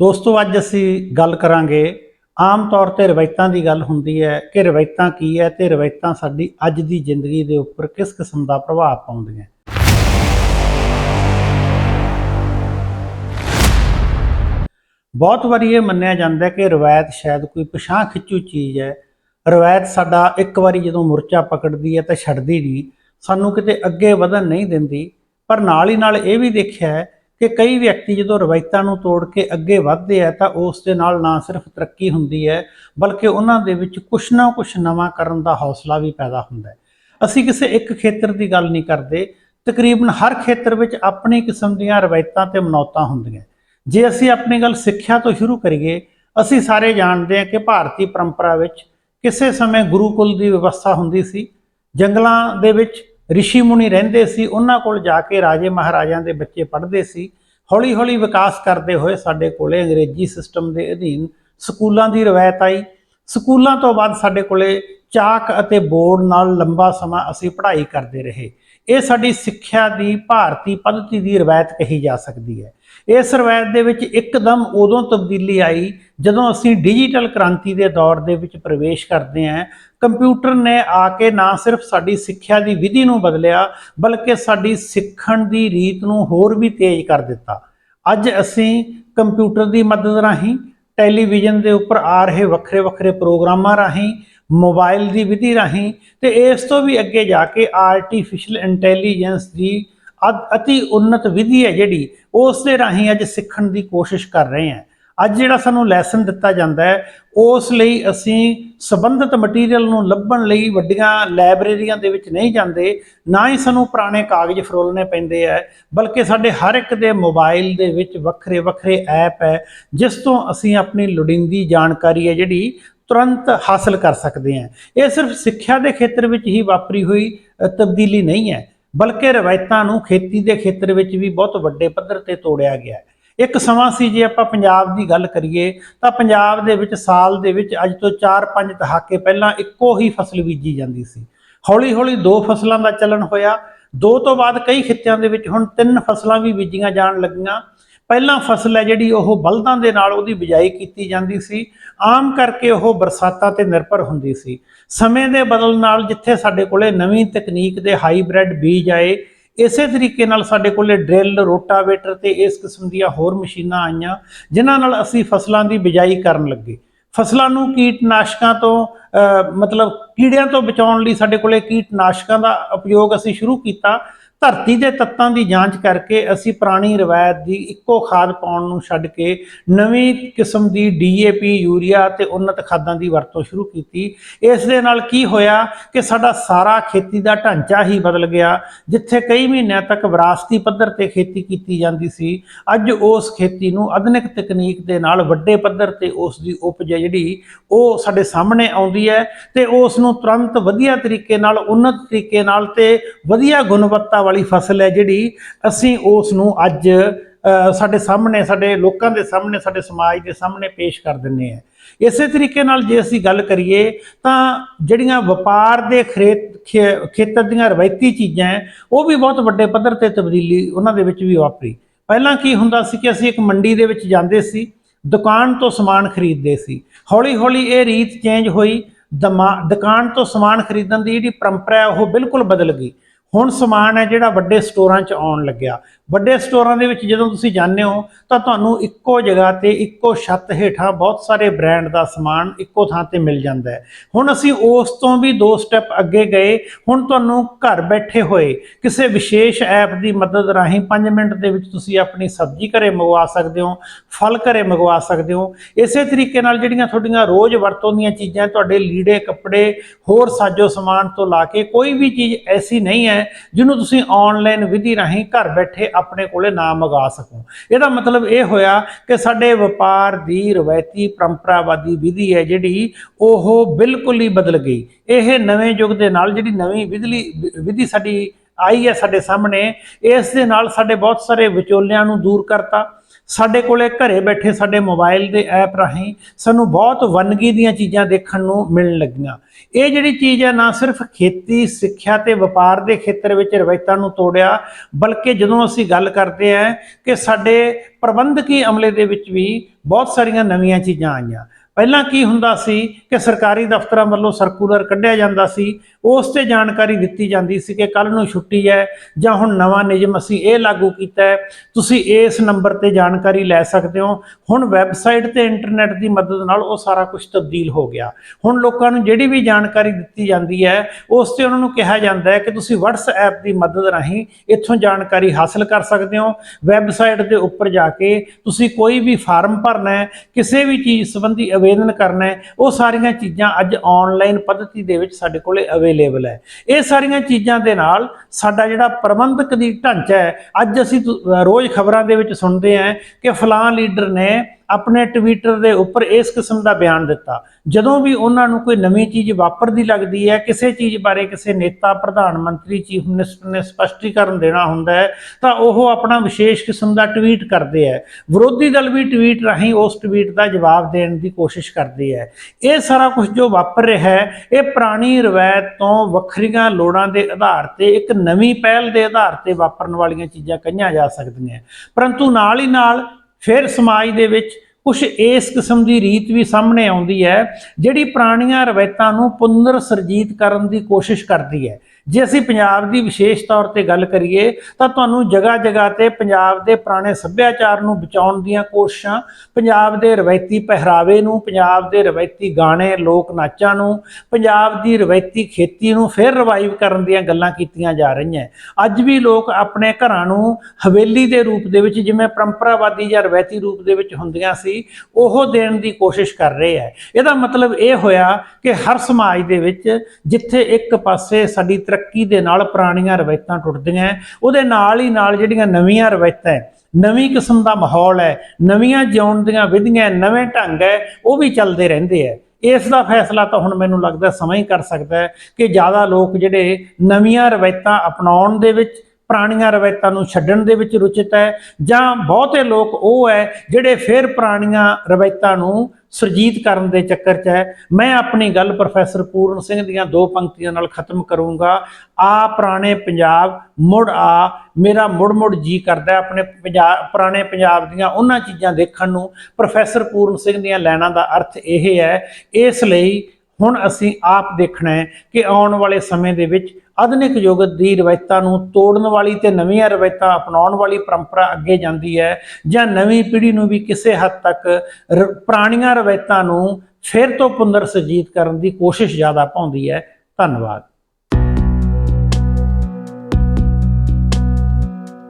ਦੋਸਤੋ, ਅੱਜ ਅਸੀਂ ਗੱਲ ਕਰਾਂਗੇ ਆਮ ਤੌਰ ਤੇ ਰਵਾਇਤਾਂ ਦੀ ਗੱਲ ਹੁੰਦੀ ਹੈ ਕਿ ਰਵਾਇਤਾਂ ਕੀ ਹੈ ਤੇ ਰਵਾਇਤਾਂ ਸਾਡੀ ਅੱਜ ਦੀ ਜ਼ਿੰਦਗੀ ਦੇ ਉੱਪਰ ਕਿਸ ਕਿਸਮ ਦਾ ਪ੍ਰਭਾਵ ਪਾਉਂਦੀਆਂ ਬਹੁਤ ਵਾਰੀ ਇਹ ਮੰਨਿਆ ਜਾਂਦਾ ਹੈ ਕਿ ਰਵਾਇਤ ਸ਼ਾਇਦ ਕੋਈ ਪਛਾਂ ਖਿੱਚੂ ਚੀਜ਼ ਹੈ। ਰਵਾਇਤ ਸਾਡਾ ਇੱਕ ਵਾਰੀ ਜਦੋਂ ਮੁਰਚਾ ਪਕੜਦੀ ਹੈ ਤਾਂ ਛੱਡਦੀ ਨਹੀਂ, ਸਾਨੂੰ ਕਿਤੇ ਅੱਗੇ ਵਧਣ ਨਹੀਂ ਦਿੰਦੀ। ਪਰ ਨਾਲ ਹੀ ਨਾਲ ਇਹ ਵੀ ਦੇਖਿਆ ਹੈ ਕਿ ਕਈ ਵਿਅਕਤੀ ਜਦੋਂ ਰਵਾਇਤਾਂ ਨੂੰ ਤੋੜ ਕੇ ਅੱਗੇ ਵਧਦੇ ਆ ਤਾਂ ਉਸ ਦੇ ਨਾਲ ਨਾ ਸਿਰਫ ਤਰੱਕੀ ਹੁੰਦੀ ਹੈ, ਬਲਕਿ ਉਹਨਾਂ ਦੇ ਵਿੱਚ ਕੁਛ ਨਾ ਕੁਛ ਨਵਾਂ ਕਰਨ ਦਾ ਹੌਸਲਾ ਵੀ ਪੈਦਾ ਹੁੰਦਾ ਹੈ। ਅਸੀਂ ਕਿਸੇ ਇੱਕ ਖੇਤਰ ਦੀ ਗੱਲ ਨਹੀਂ ਕਰਦੇ, ਤਕਰੀਬਨ ਹਰ ਖੇਤਰ ਵਿੱਚ ਆਪਣੀ ਕਿਸਮ ਦੀਆਂ ਰਵਾਇਤਾਂ ਤੇ ਮਨੌਤਾਂ ਹੁੰਦੀਆਂ ਜੇ ਅਸੀਂ ਆਪਣੀ ਗੱਲ ਸਿੱਖਿਆ ਤੋਂ ਸ਼ੁਰੂ ਕਰੀਏ, ਅਸੀਂ ਸਾਰੇ ਜਾਣਦੇ ਹਾਂ ਕਿ ਭਾਰਤੀ ਪਰੰਪਰਾ ਵਿੱਚ ਕਿਸੇ ਸਮੇਂ ਗੁਰੂਕੁਲ ਦੀ ਵਿਵਸਥਾ ਹੁੰਦੀ ਸੀ, ਜੰਗਲਾਂ ਦੇ ਵਿੱਚ ਰਿਸ਼ੀ ਮੁਨੀ ਰਹਿੰਦੇ ਸੀ, ਉਹਨਾਂ ਕੋਲ ਜਾ ਕੇ ਰਾਜੇ ਮਹਾਰਾਜਿਆਂ ਦੇ ਬੱਚੇ ਪੜ੍ਹਦੇ ਸੀ। ਹੌਲੀ ਹੌਲੀ ਵਿਕਾਸ ਕਰਦੇ ਹੋਏ ਸਾਡੇ ਕੋਲੇ ਅੰਗਰੇਜ਼ੀ ਸਿਸਟਮ ਦੇ ਅਧੀਨ ਸਕੂਲਾਂ ਦੀ ਰਵਾਇਤ ਆਈ। ਸਕੂਲਾਂ ਤੋਂ ਬਾਅਦ ਸਾਡੇ ਕੋਲੇ ਚਾਕ ਅਤੇ ਬੋਰਡ ਨਾਲ ਲੰਬਾ ਸਮਾਂ ਅਸੀਂ ਪੜ੍ਹਾਈ ਕਰਦੇ ਰਹੇ। ਇਹ ਸਾਡੀ ਸਿੱਖਿਆ ਦੀ ਭਾਰਤੀ ਪੱਧਤੀ ਦੀ ਰਵਾਇਤ ਕਹੀ ਜਾ ਸਕਦੀ ਹੈ। ਇਸ ਰਵਾਇਤ ਦੇ ਵਿੱਚ ਇੱਕਦਮ ਉਦੋਂ ਤਬਦੀਲੀ ਆਈ ਜਦੋਂ ਅਸੀਂ ਡਿਜੀਟਲ ਕ੍ਰਾਂਤੀ ਦੇ ਦੌਰ ਦੇ ਵਿੱਚ ਪ੍ਰਵੇਸ਼ ਕਰਦੇ ਹਾਂ। ਕੰਪਿਊਟਰ ਨੇ ਆ ਕੇ ਨਾ ਸਿਰਫ ਸਾਡੀ ਸਿੱਖਿਆ ਦੀ ਵਿਧੀ ਨੂੰ ਬਦਲਿਆ, ਬਲਕਿ ਸਾਡੀ ਸਿੱਖਣ ਦੀ ਰੀਤ ਨੂੰ ਹੋਰ ਵੀ ਤੇਜ਼ ਕਰ ਦਿੱਤਾ। ਅੱਜ ਅਸੀਂ ਕੰਪਿਊਟਰ ਦੀ ਮਦਦ ਰਾਹੀਂ, ਟੈਲੀਵਿਜ਼ਨ ਦੇ ਉੱਪਰ ਆ ਰਹੇ ਵੱਖਰੇ ਵੱਖਰੇ ਪ੍ਰੋਗਰਾਮਾਂ ਰਾਹੀਂ, ਮੋਬਾਈਲ ਦੀ ਵਿਧੀ ਰਾਹੀਂ ਤੇ ਇਸ ਤੋਂ ਵੀ ਅੱਗੇ ਜਾ ਕੇ ਆਰਟੀਫੀਸ਼ੀਅਲ ਇੰਟੈਲੀਜੈਂਸ ਦੀ ਅਤ- ਅਤੀ ਉન્નਤ ਵਿਧੀ ਹੈ ਜਿਹੜੀ ਉਸ ਦੇ ਰਾਹੀਂ ਅੱਜ ਸਿੱਖਣ ਦੀ ਕੋਸ਼ਿਸ਼ ਕਰ ਰਹੇ ਹਾਂ। ਅੱਜ ਜਿਹੜਾ ਸਾਨੂੰ ਲੈਸਨ ਦਿੱਤਾ ਜਾਂਦਾ ਹੈ, ਉਸ ਲਈ ਅਸੀਂ ਸੰਬੰਧਿਤ ਮਟੀਰੀਅਲ ਨੂੰ ਲੱਭਣ ਲਈ ਵੱਡੀਆਂ ਲਾਇਬ੍ਰੇਰੀਆਂ ਦੇ ਵਿੱਚ ਨਹੀਂ ਜਾਂਦੇ, ਨਾ ਹੀ ਸਾਨੂੰ ਪੁਰਾਣੇ ਕਾਗਜ਼ ਫਰੋਲਣੇ ਪੈਂਦੇ ਆ ਬਲਕਿ ਸਾਡੇ ਹਰ ਇੱਕ ਦੇ ਮੋਬਾਈਲ ਦੇ ਵਿੱਚ ਵੱਖਰੇ ਵੱਖਰੇ ਐਪ ਹੈ, ਜਿਸ ਤੋਂ ਅਸੀਂ ਆਪਣੀ ਲੋੜੀਂਦੀ ਜਾਣਕਾਰੀ ਹੈ ਜਿਹੜੀ ਤੁਰੰਤ ਹਾਸਲ ਕਰ ਸਕਦੇ ਹਾਂ। ਇਹ ਸਿਰਫ ਸਿੱਖਿਆ ਦੇ ਖੇਤਰ ਵਿੱਚ ਹੀ ਵਾਪਰੀ ਹੋਈ ਤਬਦੀਲੀ ਨਹੀਂ ਹੈ। ਬਲਕਿ ਰਵਾਇਤਾਂ ਨੂੰ ਖੇਤੀ ਦੇ ਖੇਤਰ ਵਿੱਚ ਵੀ ਬਹੁਤ ਵੱਡੇ ਪੱਧਰ ਤੇ ਤੋੜਿਆ ਗਿਆ ਹੈ। ਇੱਕ ਸਮਾਂ ਸੀ ਜੇ ਆਪਾਂ ਪੰਜਾਬ ਦੀ ਗੱਲ ਕਰੀਏ, ਤਾਂ ਪੰਜਾਬ ਦੇ ਵਿੱਚ ਸਾਲ ਦੇ ਵਿੱਚ ਅੱਜ ਤੋਂ 4-5 ਦਹਾਕੇ ਪਹਿਲਾਂ ਇੱਕੋ ਹੀ ਫਸਲ ਬੀਜੀ ਜਾਂਦੀ ਸੀ। ਹੌਲੀ-ਹੌਲੀ ਦੋ ਫਸਲਾਂ ਦਾ ਚੱਲਣ ਹੋਇਆ। ਦੋ ਤੋਂ ਬਾਅਦ ਕਈ ਖਿੱਤਿਆਂ ਦੇ ਵਿੱਚ ਹੁਣ ਤਿੰਨ ਫਸਲਾਂ ਵੀ ਬੀਜੀਆਂ ਜਾਣ ਲੱਗੀਆਂ। ਪਹਿਲਾਂ ਫਸਲ ਹੈ ਜਿਹੜੀ ਉਹ ਬਲਦਾਂ ਦੇ ਨਾਲ ਉਹਦੀ ਬਿਜਾਈ ਕੀਤੀ ਜਾਂਦੀ ਸੀ, ਆਮ ਕਰਕੇ ਉਹ ਬਰਸਾਤਾਂ ਤੇ ਨਿਰਭਰ ਹੁੰਦੀ ਸੀ। ਸਮੇਂ ਦੇ ਬਦਲ ਨਾਲ ਜਿੱਥੇ ਸਾਡੇ ਕੋਲੇ ਨਵੀਂ ਤਕਨੀਕ ਦੇ ਹਾਈਬ੍ਰਿਡ ਬੀਜ ਆਏ, ਇਸੇ ਤਰੀਕੇ ਨਾਲ ਸਾਡੇ ਕੋਲੇ ਡਰਿਲ, ਰੋਟਾਵੇਟਰ ਤੇ ਇਸ ਕਿਸਮ ਦੀਆਂ ਹੋਰ ਮਸ਼ੀਨਾਂ ਆਈਆਂ, ਜਿਨ੍ਹਾਂ ਨਾਲ ਅਸੀਂ ਫਸਲਾਂ ਦੀ ਬਿਜਾਈ ਕਰਨ ਲੱਗੇ। ਫਸਲਾਂ ਨੂੰ ਕੀਟਨਾਸ਼ਕਾਂ ਤੋਂ ਮਤਲਬ ਕੀੜਿਆਂ ਤੋਂ ਬਚਾਉਣ ਲਈ ਸਾਡੇ ਕੋਲੇ ਕੀਟਨਾਸ਼ਕਾਂ ਦਾ ਉਪਯੋਗ ਅਸੀਂ ਸ਼ੁਰੂ ਕੀਤਾ। ਧਰਤੀ ਦੇ ਤੱਤਾਂ ਦੀ ਜਾਂਚ ਕਰਕੇ ਅਸੀਂ ਪੁਰਾਣੀ ਰਵਾਇਤ ਦੀ ਇੱਕੋ ਖਾਦ ਪਾਉਣ ਨੂੰ ਛੱਡ ਕੇ ਨਵੀਂ ਕਿਸਮ ਦੀ ਡੀਏਪੀ ਯੂਰੀਆ ਤੇ ਉन्नत ਖਾਦਾਂ ਦੀ ਵਰਤੋਂ ਸ਼ੁਰੂ ਕੀਤੀ। ਇਸ ਦੇ ਨਾਲ ਕੀ ਹੋਇਆ ਕਿ ਸਾਡਾ ਸਾਰਾ ਖੇਤੀ ਦਾ ਢਾਂਚਾ ਹੀ ਬਦਲ ਗਿਆ, ਜਿੱਥੇ ਕਈ ਮਹੀਨਿਆਂ ਤੱਕ ਵਿਰਾਸਤੀ ਪੱਧਰ ਤੇ ਖੇਤੀ ਕੀਤੀ ਜਾਂਦੀ ਸੀ। ਅੱਜ ਉਸ ਖੇਤੀ ਨੂੰ ਆਧੁਨਿਕ ਤਕਨੀਕ ਦੇ ਨਾਲ ਵੱਡੇ ਪੱਧਰ ਤੇ ਉਸ ਦੀ ਉਪਜ ਜਿਹੜੀ ਉਹ ਸਾਡੇ ਸਾਹਮਣੇ ਆਉਂਦੀ ਹੈ ਤੇ ਉਸ ਨੂੰ ਤੁਰੰਤ ਵਧੀਆ ਤਰੀਕੇ ਨਾਲ ਉन्नत ਤਰੀਕੇ ਨਾਲ ਤੇ ਵਧੀਆ ਗੁਣਵੱਤਾ ਵਾਲੀ ਫਸਲ ਹੈ ਜਿਹੜੀ ਅਸੀਂ ਉਸ ਨੂੰ ਅੱਜ ਸਾਡੇ ਸਾਹਮਣੇ, ਸਾਡੇ ਲੋਕਾਂ ਦੇ ਸਾਹਮਣੇ, ਸਾਡੇ ਸਮਾਜ ਦੇ ਸਾਹਮਣੇ ਪੇਸ਼ ਕਰ ਦਿੰਨੇ ਆ ਇਸੇ ਤਰੀਕੇ ਨਾਲ ਜੇ ਅਸੀਂ ਗੱਲ ਕਰੀਏ ਤਾਂ ਜਿਹੜੀਆਂ ਵਪਾਰ ਦੇ ਖੇਤ ਖੇ- ਖੇਤਰ ਦੀਆਂ ਰਵਾਇਤੀ ਚੀਜ਼ਾਂ ਹੈ, ਉਹ ਵੀ ਬਹੁਤ ਵੱਡੇ ਪੱਧਰ ਤੇ ਤਬਦੀਲੀ ਉਹਨਾਂ ਦੇ ਵਿੱਚ ਵੀ ਵਾਪਰੀ। ਪਹਿਲਾਂ ਕੀ ਹੁੰਦਾ ਸੀ ਕਿ ਅਸੀਂ ਇੱਕ ਮੰਡੀ ਦੇ ਵਿੱਚ ਜਾਂਦੇ ਸੀ, ਦੁਕਾਨ ਤੋਂ ਸਮਾਨ ਖਰੀਦਦੇ ਸੀ। ਹੌਲੀ ਹੌਲੀ ਇਹ ਰੀਤ ਚੇਂਜ ਹੋਈ, ਦਮਾ- ਦੁਕਾਨ ਤੋਂ ਸਮਾਨ ਖਰੀਦਣ ਦੀ ਜਿਹੜੀ ਪਰੰਪਰਾ ਉਹ ਬਿਲਕੁਲ ਬਦਲ ਗਈ। ਹੁਣ ਸਮਾਨ ਹੈ ਜਿਹੜਾ ਵੱਡੇ ਸਟੋਰਾਂ 'ਚ ਆਉਣ ਲੱਗਿਆ। ਵੱਡੇ ਸਟੋਰਾਂ ਦੇ ਵਿੱਚ ਜਦੋਂ ਤੁਸੀਂ ਜਾਂਦੇ ਹੋ, ਤਾਂ ਤੁਹਾਨੂੰ ਇੱਕੋ ਜਗ੍ਹਾ ਤੇ, ਇੱਕੋ ਛੱਤ ਹੇਠਾਂ ਬਹੁਤ ਸਾਰੇ ਬ੍ਰਾਂਡ ਦਾ ਸਮਾਨ ਇੱਕੋ ਥਾਂ ਤੇ ਮਿਲ ਜਾਂਦਾ ਹੈ। ਹੁਣ ਅਸੀਂ ਉਸ ਤੋਂ ਵੀ ਦੋ ਸਟੈਪ ਅੱਗੇ ਗਏ, ਹੁਣ ਤੁਹਾਨੂੰ ਘਰ ਬੈਠੇ ਹੋਏ ਕਿਸੇ ਵਿਸ਼ੇਸ਼ ਐਪ ਦੀ ਮਦਦ ਰਾਹੀਂ 5 ਮਿੰਟ ਦੇ ਵਿੱਚ ਤੁਸੀਂ ਆਪਣੀ ਸਬਜ਼ੀ ਘਰੇ ਮੰਗਵਾ ਸਕਦੇ ਹੋ, ਫਲ ਘਰੇ ਮੰਗਵਾ ਸਕਦੇ ਹੋ। ਇਸੇ ਤਰੀਕੇ ਨਾਲ ਜਿਹੜੀਆਂ ਤੁਹਾਡੀਆਂ ਰੋਜ਼ ਵਰਤੋਂ ਦੀਆਂ ਚੀਜ਼ਾਂ, ਤੁਹਾਡੇ ਲੀੜੇ, ਕੱਪੜੇ, ਹੋਰ ਸਾਜੋ ਸਮਾਨ ਤੋਂ ਲਾ ਕੇ ਕੋਈ ਵੀ ਚੀਜ਼ ਐਸੀ ਨਹੀਂ ਹੈ, ਜਿਹਨੂੰ ਤੁਸੀਂ ਆਨਲਾਈਨ ਵਿਧੀ ਰਾਹੀਂ ਘਰ ਬੈਠੇ ਆਪਣੇ ਕੋਲੇ ਨਾ ਮੰਗਾ ਸਕੋ। ਇਹਦਾ ਮਤਲਬ ਇਹ ਹੋਇਆ ਕਿ ਸਾਡੇ ਵਪਾਰ ਦੀ ਰਵਾਇਤੀ ਪਰੰਪਰਾਵਾਦੀ ਵਿਧੀ ਹੈ ਜਿਹੜੀ ਉਹ ਬਿਲਕੁਲ ਹੀ ਬਦਲ ਗਈ। ਇਹ ਨਵੇਂ ਯੁੱਗ ਦੇ ਨਾਲ ਜਿਹੜੀ ਨਵੀਂ ਵਿਧਲੀ ਵਿਧੀ ਸਾਡੀ ਆਈ ਹੈ ਸਾਡੇ ਸਾਹਮਣੇ, ਇਸ ਦੇ ਨਾਲ ਸਾਡੇ ਬਹੁਤ ਸਾਰੇ ਵਿਚੋਲਿਆਂ ਨੂੰ ਦੂਰ ਕਰਤਾ। ਸਾਡੇ ਕੋਲੇ ਘਰੇ ਬੈਠੇ ਸਾਡੇ ਮੋਬਾਈਲ ਦੇ ਐਪ ਰਾਹੀਂ ਸਾਨੂੰ ਬਹੁਤ ਵੰਨਗੀ ਦੀਆਂ ਚੀਜ਼ਾਂ ਦੇਖਣ ਨੂੰ ਮਿਲਣ ਲੱਗੀਆਂ। ਇਹ ਜਿਹੜੀ ਚੀਜ਼ ਹੈ ਨਾ ਸਿਰਫ ਖੇਤੀ, ਸਿੱਖਿਆ ਤੇ ਵਪਾਰ ਦੇ ਖੇਤਰ ਵਿੱਚ ਰਵਾਇਤਾਂ ਨੂੰ ਤੋੜਿਆ, ਬਲਕਿ ਜਦੋਂ ਅਸੀਂ ਗੱਲ ਕਰਦੇ ਹਾਂ ਕਿ ਸਾਡੇ ਪ੍ਰਬੰਧਕੀ ਅਮਲੇ ਦੇ ਵਿੱਚ ਵੀ ਬਹੁਤ ਸਾਰੀਆਂ ਨਵੀਆਂ ਚੀਜ਼ਾਂ ਆਈਆਂ। ਪਹਿਲਾਂ ਕੀ ਹੁੰਦਾ ਸੀ ਕਿ ਸਰਕਾਰੀ ਦਫ਼ਤਰਾਂ ਵੱਲੋਂ ਸਰਕੂਲਰ ਕੱਢਿਆ ਜਾਂਦਾ ਸੀ ਉਸ ਤੇ ਜਾਣਕਾਰੀ ਦਿੱਤੀ ਜਾਂਦੀ ਸੀ ਕਿ ਕੱਲ ਨੂੰ ਛੁੱਟੀ ਹੈ ਜਾਂ ਹੁਣ ਨਵਾਂ ਨਿਯਮ ਅਸੀਂ ਇਹ ਲਾਗੂ ਕੀਤਾ ਹੈ, ਤੁਸੀਂ ਇਸ ਨੰਬਰ ਤੇ ਜਾਣਕਾਰੀ ਲੈ ਸਕਦੇ ਹੋ। ਹੁਣ ਵੈਬਸਾਈਟ ਤੇ ਇੰਟਰਨੈਟ ਦੀ ਮਦਦ ਨਾਲ ਉਹ ਸਾਰਾ ਕੁਝ ਤਬਦੀਲ ਹੋ ਗਿਆ। ਹੁਣ ਲੋਕਾਂ ਨੂੰ ਜਿਹੜੀ ਵੀ ਜਾਣਕਾਰੀ ਦਿੱਤੀ ਜਾਂਦੀ ਹੈ, ਉਸ ਤੇ ਉਹਨਾਂ ਨੂੰ ਕਿਹਾ ਜਾਂਦਾ ਹੈ ਕਿ ਤੁਸੀਂ WhatsApp ਦੀ ਮਦਦ ਰਾਹੀਂ ਇੱਥੋਂ ਜਾਣਕਾਰੀ ਹਾਸਲ ਕਰ ਸਕਦੇ ਹੋ। ਵੈਬਸਾਈਟ ਦੇ ਉੱਪਰ ਜਾ ਕੇ ਤੁਸੀਂ ਕੋਈ ਵੀ ਫਾਰਮ ਭਰਨਾ ਹੈ, ਕਿਸੇ ਵੀ ਚੀਜ਼ ਸੰਬੰਧੀ ਆਵੇਦਨ ਕਰਨਾ ਹੈ, ਉਹ ਸਾਰੀਆਂ ਚੀਜ਼ਾਂ ਅੱਜ ਆਨਲਾਈਨ ਪੱਧਤੀ ਦੇ ਵਿੱਚ ਸਾਡੇ ਕੋਲੇ ਅਵੇਲੇਬਲ ਹੈ। ਇਹ ਸਾਰੀਆਂ ਚੀਜ਼ਾਂ ਦੇ ਨਾਲ ਸਾਡਾ ਜਿਹੜਾ ਪ੍ਰਬੰਧਕ ਦੀ ਢਾਂਚਾ ਹੈ, ਅੱਜ ਅਸੀਂ ਰੋਜ਼ ਖਬਰਾਂ ਦੇ ਵਿੱਚ ਸੁਣਦੇ ਹਾਂ ਕਿ ਫਲਾਂ ਲੀਡਰ ਨੇ ਆਪਣੇ ਟਵਿੱਟਰ ਦੇ ਉੱਪਰ ਇਸ ਕਿਸਮ ਦਾ ਬਿਆਨ ਦਿੱਤਾ। ਜਦੋਂ ਵੀ ਉਹਨਾਂ ਨੂੰ ਕੋਈ ਨਵੀਂ ਚੀਜ਼ ਵਾਪਰਦੀ ਲੱਗਦੀ ਹੈ, ਕਿਸੇ ਚੀਜ਼ ਬਾਰੇ ਕਿਸੇ ਨੇਤਾ, ਪ੍ਰਧਾਨ ਮੰਤਰੀ, ਚੀਫ ਮਿਨਿਸਟਰ ਨੇ ਸਪਸ਼ਟੀਕਰਨ ਦੇਣਾ ਹੁੰਦਾ ਹੈ, ਤਾਂ ਉਹ ਆਪਣਾ ਵਿਸ਼ੇਸ਼ ਕਿਸਮ ਦਾ ਟਵੀਟ ਕਰਦੇ ਹੈ। ਵਿਰੋਧੀ ਦਲ ਵੀ ਟਵੀਟ ਰਾਹੀਂ ਉਸ ਟਵੀਟ ਦਾ ਜਵਾਬ ਦੇਣ ਦੀ ਕੋਸ਼ਿਸ਼ ਕਰਦੇ ਹੈ। ਇਹ ਸਾਰਾ ਕੁਝ ਜੋ ਵਾਪਰ ਰਿਹਾ ਹੈ, ਇਹ ਪੁਰਾਣੀ ਰਵਾਇਤ ਤੋਂ ਵੱਖਰੀਆਂ ਲੋੜਾਂ ਦੇ ਆਧਾਰ ਤੇ ਇੱਕ ਨਵੀਂ ਪਹਿਲ ਦੇ ਆਧਾਰ ਤੇ ਵਾਪਰਨ ਵਾਲੀਆਂ ਚੀਜ਼ਾਂ ਕਹੀਆਂ ਜਾ ਸਕਦੀਆਂ ਪਰੰਤੂ ਨਾਲ ਹੀ ਨਾਲ ਫਿਰ ਸਮਾਜ ਦੇ ਵਿੱਚ ਕੁਝ ਇਸ ਕਿਸਮ ਦੀ ਰੀਤ ਵੀ ਸਾਹਮਣੇ ਆਉਂਦੀ ਹੈ, ਜਿਹੜੀ ਪੁਰਾਣੀਆਂ ਰਵਾਇਤਾਂ ਨੂੰ ਪੁਨਰ ਸਰਜੀਤ ਕਰਨ ਦੀ ਕੋਸ਼ਿਸ਼ ਕਰਦੀ ਹੈ। ਜੇ ਅਸੀਂ ਪੰਜਾਬ ਦੀ ਵਿਸ਼ੇਸ਼ ਤੌਰ ਤੇ ਗੱਲ ਕਰੀਏ, ਤਾਂ ਤੁਹਾਨੂੰ ਜਗ੍ਹਾ ਜਗ੍ਹਾ ਤੇ ਪੰਜਾਬ ਦੇ ਪੁਰਾਣੇ ਸੱਭਿਆਚਾਰ ਨੂੰ ਬਚਾਉਣ ਦੀਆਂ ਕੋਸ਼ਿਸ਼ਾਂ, ਪੰਜਾਬ ਦੇ ਰਵਾਇਤੀ ਪਹਿਰਾਵੇ ਨੂੰ, ਪੰਜਾਬ ਦੇ ਰਵਾਇਤੀ ਗਾਣੇ ਲੋਕ ਨਾਚਾਂ ਨੂੰ, ਪੰਜਾਬ ਦੀ ਰਵਾਇਤੀ ਖੇਤੀ ਨੂੰ ਫਿਰ ਰਿਵਾਈਵ ਕਰਨ ਦੀਆਂ ਗੱਲਾਂ ਕੀਤੀਆਂ ਜਾ ਰਹੀਆਂ। ਅੱਜ ਵੀ ਲੋਕ ਆਪਣੇ ਘਰਾਂ ਨੂੰ ਹਵੇਲੀ ਦੇ ਰੂਪ ਦੇ ਵਿੱਚ, ਜਿਵੇਂ ਪਰੰਪਰਾਵਾਦੀ ਜਾਂ ਰਵਾਇਤੀ ਰੂਪ ਦੇ ਵਿੱਚ ਹੁੰਦੀਆਂ ਸੀ, ਉਹ ਦੇਣ ਦੀ ਕੋਸ਼ਿਸ਼ ਕਰ ਰਹੇ ਹੈ ਇਹਦਾ ਮਤਲਬ ਇਹ ਹੋਇਆ ਕਿ ਹਰ ਸਮਾਜ ਦੇ ਵਿੱਚ ਜਿੱਥੇ ਇੱਕ ਪਾਸੇ ਸਾਡੀ ਤਰੱਕੀ ਦੇ ਨਾਲ ਪੁਰਾਣੀਆਂ ਰਵਾਇਤਾਂ ਟੁੱਟਦੀਆਂ ਉਹਦੇ ਨਾਲ ਹੀ ਨਾਲ ਜਿਹੜੀਆਂ ਨਵੀਆਂ ਰਵਾਇਤਾਂ ਨਵੀਂ ਕਿਸਮ ਦਾ ਮਾਹੌਲ ਹੈ, ਨਵੀਆਂ ਜਿਉਣ ਦੀਆਂ ਵਿਧੀਆਂ, ਨਵੇਂ ਢੰਗ ਹੈ, ਉਹ ਵੀ ਚੱਲਦੇ ਰਹਿੰਦੇ ਹੈ। ਇਸ ਦਾ ਫੈਸਲਾ ਤਾਂ ਹੁਣ ਮੈਨੂੰ ਲੱਗਦਾ ਸਮਾਂ ਹੀ ਕਰ ਸਕਦਾ ਹੈ ਕਿ ਜ਼ਿਆਦਾ ਲੋਕ ਜਿਹੜੇ ਨਵੀਆਂ ਰਵਾਇਤਾਂ ਅਪਣਾਉਣ ਦੇ ਵਿੱਚ, ਪੁਰਾਣੀਆਂ ਰਵਾਇਤਾਂ ਨੂੰ ਛੱਡਣ ਦੇ ਵਿੱਚ ਰੁਚਿਤ ਹੈ ਜਾਂ ਬਹੁਤੇ ਲੋਕ ਉਹ ਹੈ ਜਿਹੜੇ ਫਿਰ ਪੁਰਾਣੀਆਂ ਰਵਾਇਤਾਂ ਨੂੰ ਸੁਰਜੀਤ ਕਰਨ ਦੇ ਚੱਕਰ 'ਚ ਹੈ। ਮੈਂ ਆਪਣੀ ਗੱਲ ਪ੍ਰੋਫੈਸਰ ਪੂਰਨ ਸਿੰਘ ਦੀਆਂ ਦੋ ਪੰਕਤੀਆਂ ਨਾਲ ਖਤਮ ਕਰੂੰਗਾ। ਆ ਪੁਰਾਣੇ ਪੰਜਾਬ, ਮੁੜ ਆ। ਮੇਰਾ ਮੁੜ ਮੁੜ ਜੀ ਕਰਦਾ ਆਪਣੇ ਪੰਜਾਬ ਪੁਰਾਣੇ ਪੰਜਾਬ ਦੀਆਂ ਉਹਨਾਂ ਚੀਜ਼ਾਂ ਦੇਖਣ ਨੂੰ। ਪ੍ਰੋਫੈਸਰ ਪੂਰਨ ਸਿੰਘ ਦੀਆਂ ਲਾਈਨਾਂ ਦਾ ਅਰਥ ਇਹ ਹੈ। ਇਸ ਲਈ ਹੁਣ ਅਸੀਂ ਆਪ ਦੇਖਣਾ ਹੈ ਕਿ ਆਉਣ ਵਾਲੇ ਸਮੇਂ ਦੇ ਵਿੱਚ ਆਧੁਨਿਕ ਯੁੱਗ ਦੀ ਰਵਾਇਤਾਂ ਨੂੰ ਤੋੜਨ ਵਾਲੀ ਤੇ ਨਵੀਆਂ ਰਵਾਇਤਾਂ ਅਪਣਾਉਣ ਵਾਲੀ ਪਰੰਪਰਾ ਅੱਗੇ ਜਾਂਦੀ ਹੈ ਜਾਂ ਨਵੀਂ ਪੀੜ੍ਹੀ ਨੂੰ ਵੀ ਕਿਸੇ ਹੱਦ ਤੱਕ ਰ- ਪੁਰਾਣੀਆਂ ਰਵਾਇਤਾਂ ਨੂੰ ਫਿਰ ਤੋਂ ਪੁਨਰ ਸੁਰਜੀਤ ਕਰਨ ਦੀ ਕੋਸ਼ਿਸ਼ ਜ਼ਿਆਦਾ ਪਾਉਂਦੀ ਹੈ। ਧੰਨਵਾਦ।